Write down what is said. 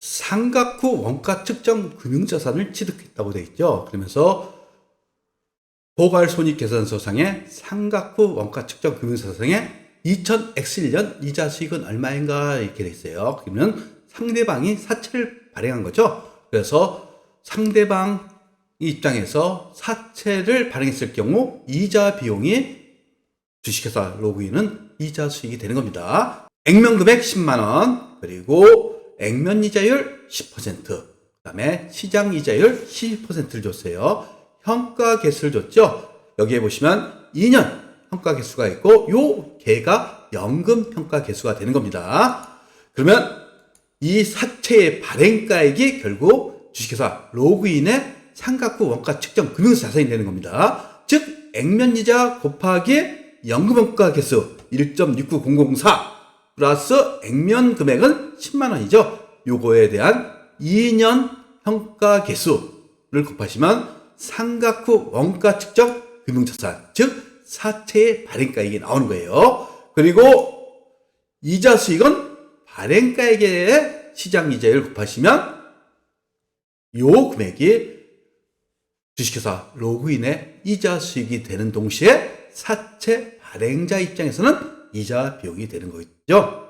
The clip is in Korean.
삼각 후 원가 측정 금융자산을 취득했다고 되어 있죠. 그러면서 보괄손익계산서상의 삼각 후 원가 측정 금융자산상의 2000X1년 이자 수익은 얼마인가 이렇게 돼 있어요. 그러면 상대방이 사채를 발행한 거죠. 그래서 상대방 입장에서 사채를 발행했을 경우 이자 비용이 주식회사 로그인은 이자 수익이 되는 겁니다. 액면 금액 10만 원, 그리고 액면 이자율 10%, 그 다음에 시장 이자율 12%를 줬어요. 평가 개수를 줬죠. 여기에 보시면 2년 평가 개수가 있고 요 개가 연금 평가 개수가 되는 겁니다. 그러면 이 사채의 발행가액이 결국 주식회사 로그인의 상각 후 원가 측정 금융자산이 되는 겁니다. 즉 액면이자 곱하기 연금평가 개수 1.69004 플러스 액면 금액은 10만 원이죠. 요거에 대한 2년 평가 개수를 곱하시면 상각 후 원가 측정 금융자산 즉 사채의 발행가액이 나오는 거예요. 그리고 이자 수익은 발행가액의 시장 이자율 곱하시면 요 금액이 주식회사 로그인의 이자 수익이 되는 동시에 사채 발행자 입장에서는 이자 비용이 되는 거죠.